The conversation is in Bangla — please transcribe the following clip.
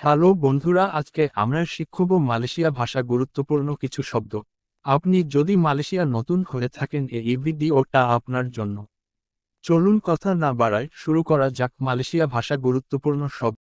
হ্যালো বন্ধুরা, আজকে আমরা শিক্ষব মালয়েশিয়া ভাষা গুরুত্বপূর্ণ কিছু শব্দ। আপনি যদি মালয়েশিয়া নতুন হয়ে থাকেন, এই ভিডিওটা আপনার জন্য। চলুন কথা না বাড়ায়, শুরু করা যাক মালয়েশিয়া ভাষা গুরুত্বপূর্ণ শব্দ।